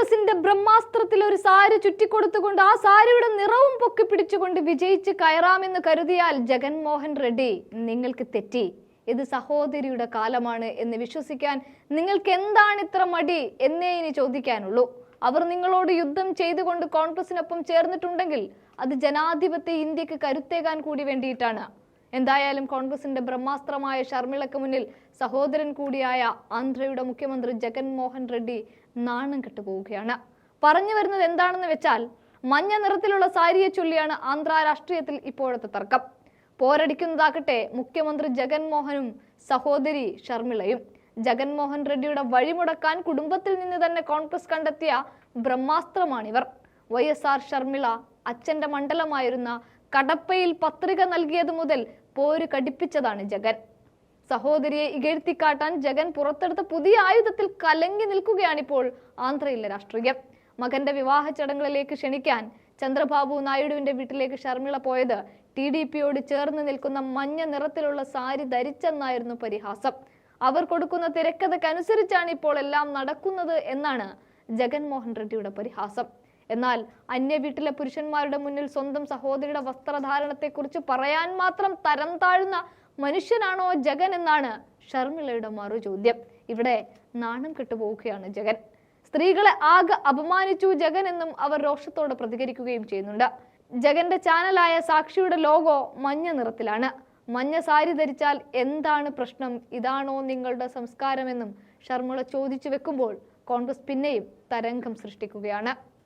കോൺഗ്രസിന്റെ ബ്രഹ്മാസ്ത്രത്തിൽ ഒരു സാരി ചുറ്റിക്കൊടുത്തുകൊണ്ട് ആ സാരിയുടെ നിറവും പൊക്കി പിടിച്ചുകൊണ്ട് വിജയിച്ച് കയറാമെന്ന് കരുതിയാൽ ജഗൻമോഹൻ റെഡ്ഡി നിങ്ങൾക്ക് തെറ്റി. ഇത് സഹോദരിയുടെ കാലമാണ് എന്ന് വിശ്വസിക്കാൻ നിങ്ങൾക്ക് എന്താണ് ഇത്ര മടി എന്നേ ഇനി ചോദിക്കാനുള്ളൂ. അവർ നിങ്ങളോട് യുദ്ധം ചെയ്തുകൊണ്ട് കോൺഗ്രസിനൊപ്പം ചേർന്നിട്ടുണ്ടെങ്കിൽ അത് ജനാധിപത്യ ഇന്ത്യയ്ക്ക് കരുത്തേകാൻ കൂടി വേണ്ടിയിട്ടാണ്. എന്തായാലും കോൺഗ്രസിന്റെ ബ്രഹ്മാസ്ത്രമായ ഷർമിളക്ക് മുന്നിൽ സഹോദരൻ കൂടിയായ ആന്ധ്രയുടെ മുഖ്യമന്ത്രി ജഗൻമോഹൻ റെഡ്ഡി നാണം കെട്ടുപോവുകയാണ് പറഞ്ഞു വരുന്നത് എന്താണെന്ന് വെച്ചാൽ മഞ്ഞ നിറത്തിലുള്ള സാരിയെ ചൊല്ലിയാണ് ആന്ധ്ര രാഷ്ട്രീയത്തിൽ ഇപ്പോഴത്തെ തർക്കം. പോരടിക്കുന്നതാകട്ടെ മുഖ്യമന്ത്രി ജഗൻമോഹനും സഹോദരി ഷർമിളയും. ജഗൻമോഹൻ റെഡ്ഡിയുടെ വഴിമുടക്കാൻ കുടുംബത്തിൽ നിന്ന് തന്നെ കോൺഗ്രസ് കണ്ടെത്തിയ ബ്രഹ്മാസ്ത്രമാണിവർ. വൈ എസ് ആർ ഷർമിള അച്ഛന്റെ മണ്ഡലമായിരുന്ന കടപ്പയിൽ പത്രിക നൽകിയത് മുതൽ പോര് കടിപ്പിച്ചതാണ് ജഗൻ. സഹോദരിയെ ഇകഴ്ത്തിക്കാട്ടാൻ ജഗൻ പുറത്തെടുത്ത പുതിയ ആയുധത്തിൽ കലങ്ങി നിൽക്കുകയാണിപ്പോൾ ആന്ധ്രയിലെ രാഷ്ട്രീയം. മകന്റെ വിവാഹ ചടങ്ങുകളിലേക്ക് ക്ഷണിക്കാൻ ചന്ദ്രബാബു നായിഡുവിന്റെ വീട്ടിലേക്ക് ഷർമിള പോയത് ടി ഡി പിയോട് ചേർന്ന് നിൽക്കുന്ന മഞ്ഞ നിറത്തിലുള്ള സാരി ധരിച്ചെന്നായിരുന്നു പരിഹാസം. അവർ കൊടുക്കുന്ന തിരക്കഥക്കനുസരിച്ചാണ് ഇപ്പോൾ എല്ലാം നടക്കുന്നത് എന്നാണ് ജഗൻമോഹൻ റെഡ്ഡിയുടെ പരിഹാസം. എന്നാൽ അന്യ വീട്ടിലെ പുരുഷന്മാരുടെ മുന്നിൽ സ്വന്തം സഹോദരിയുടെ വസ്ത്രധാരണത്തെക്കുറിച്ച് പറയാൻ മാത്രം തരം താഴ്ന്ന മനുഷ്യനാണോ ജഗൻ എന്നാണ് ഷർമിളയുടെ മറു ചോദ്യം ഇവിടെ നാണം കെട്ടുപോവുകയാണ് ജഗൻ. സ്ത്രീകളെ ആകെ അപമാനിച്ചു ജഗൻ എന്നും അവർ രോഷത്തോടെ പ്രതികരിക്കുകയും ചെയ്യുന്നുണ്ട്. ജഗന്റെ ചാനലായ സാക്ഷിയുടെ ലോഗോ മഞ്ഞ നിറത്തിലാണ്. മഞ്ഞ സാരി ധരിച്ചാൽ എന്താണ് പ്രശ്നം? ഇതാണോ നിങ്ങളുടെ സംസ്കാരമെന്നും ഷർമിള ചോദിച്ചു വെക്കുമ്പോൾ കോൺഗ്രസ് പിന്നെയും തരംഗം സൃഷ്ടിക്കുകയാണ്.